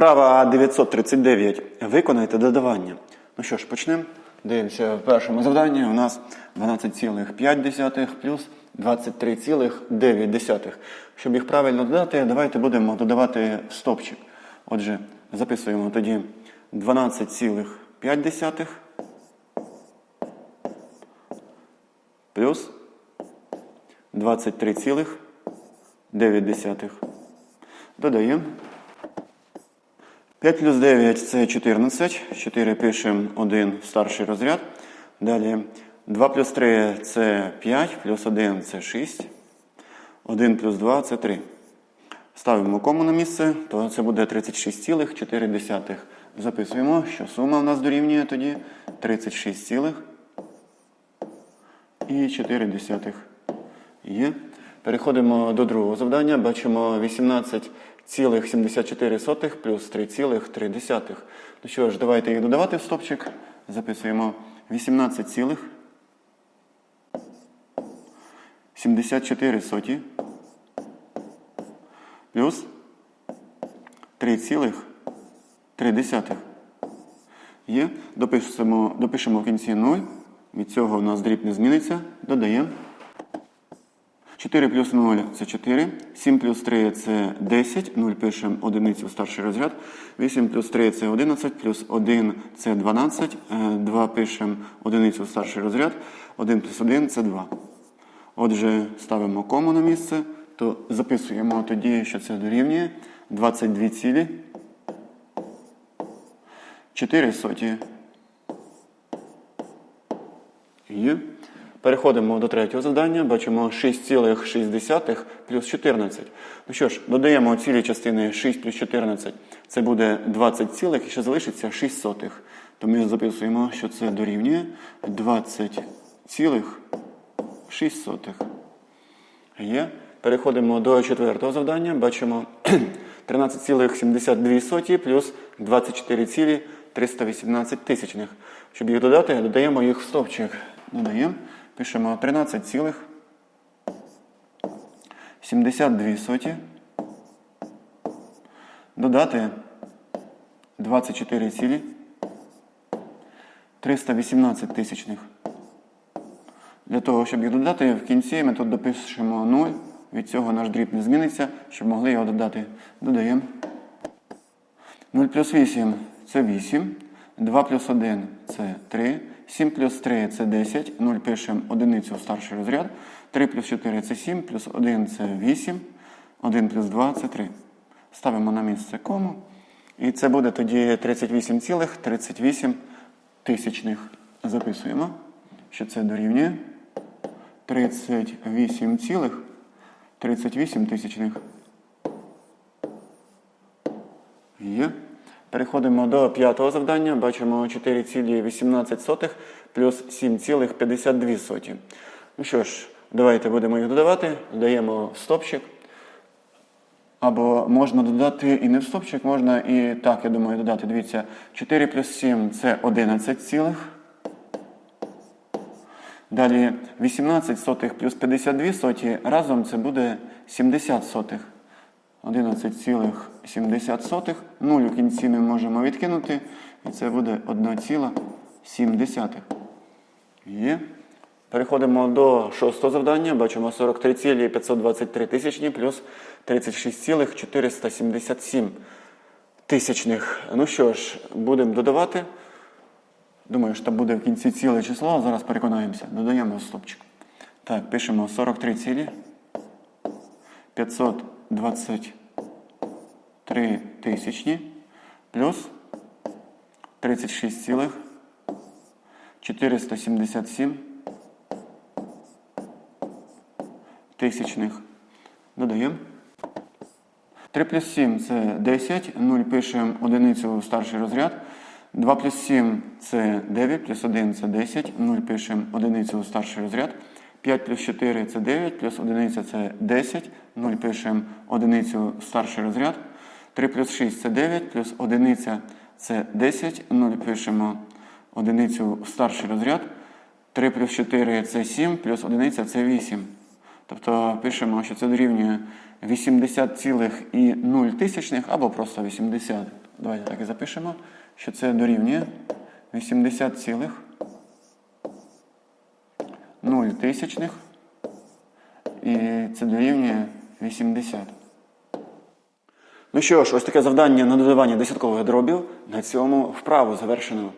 Вправа 939. Виконайте додавання. Ну що ж, почнемо. Дивимося в першому завданні. У нас 12,5 плюс 23,9. Щоб їх правильно додати, давайте будемо додавати стопчик. Отже, записуємо тоді 12,5 плюс 23,9. Додаємо. 5 плюс 9 це 14. 4 пишемо 1 старший розряд. Далі 2 плюс 3 це 5, плюс 1 це 6. 1 плюс 2 це 3. Ставимо кому на місце, то це буде 36,4. Записуємо, що сума в нас дорівнює тоді 36,4. Є. Переходимо до другого завдання. Бачимо 18,74 плюс 3,3. Ну що ж, давайте їх додавати в стопчик. Записуємо 18,74 плюс 3,3. Є. Допишемо, допишемо в кінці 0. Від цього у нас дріб не зміниться. Додаємо. 4 плюс 0 це 4. 7 плюс 3 це 10. 0 пишемо одиницю старший розряд. 8 плюс 3 це 11, плюс 1 це 12. 2 пишемо одиницю старший розряд. 1 плюс 1 це 2. Отже, ставимо кому на місце, то записуємо тоді, що це дорівнює 22 цілі. 4 соті. Є. Переходимо до третього завдання. Бачимо 6,6 плюс 14. Ну що ж, додаємо цілі частини 6 плюс 14. Це буде 20 цілих і ще залишиться 6 сотих. То ми записуємо, що це дорівнює 20 цілих 6 сотих. Є. Переходимо до четвертого завдання. Бачимо 13,72 плюс 24,318 тисячних. Щоб їх додати, додаємо їх в стовпчик. Додаємо. Пишемо 13 72 соті. Додати 24 цілі 318 тисячних. Для того, щоб їх додати, в кінці ми тут допишемо 0. Від цього наш дріб не зміниться, щоб могли його додати. Додаємо. 0 плюс 8 це 8. 2 плюс 1 це 3. 7 плюс 3 це 10. 0 пишемо одиницю в старший розряд. 3 плюс 4 це 7, плюс 1 це 8. 1 плюс 2 це 3. Ставимо на місце кому. І це буде тоді 38,38 тисячних. Записуємо, що це дорівнює 38,38 тисячних. Є. Переходимо до п'ятого завдання. Бачимо 4,18 плюс 7,52. Ну що ж, давайте будемо їх додавати. Додаємо стопчик. Або можна додати і не в стопчик, можна і так, я думаю, додати. Дивіться, 4 плюс 7 це 11 цілих. Далі 18 сотих плюс 52 соті. Разом це буде 70 сотих. 11,7. 0 у кінці ми можемо відкинути. І це буде 1,7. Є. Переходимо до шостого завдання. Бачимо 43,523 тисячні плюс 36,477 тисячних. Ну що ж, будемо додавати. Думаю, що там буде в кінці ціле число. Зараз переконаємося. Додаємо стопчик. Так, пишемо 43,500. 23 тисячні плюс 36,477 тисячних. Додаємо. 3 плюс 7 це 10. 0 пишемо одиницю в старший розряд. 2 плюс 7 це 9, плюс 1 це 10. 0 пишемо одиницю у старший розряд. 5 плюс 4 це 9, плюс 1 це 10. 0 пишемо одиницю старший розряд. 3 плюс 6 це 9, плюс 1 це 10. 0 пишемо одиницю старший розряд. 3 плюс 4 це 7, плюс 1 це 8. Тобто пишемо, що це дорівнює 80,0 тисячних або просто 80. Давайте так і запишемо, що це дорівнює 80,0 тисячних. І це дорівнює 80. Ну що ж, ось таке завдання на додавання десяткових дробів. На цьому вправу завершено.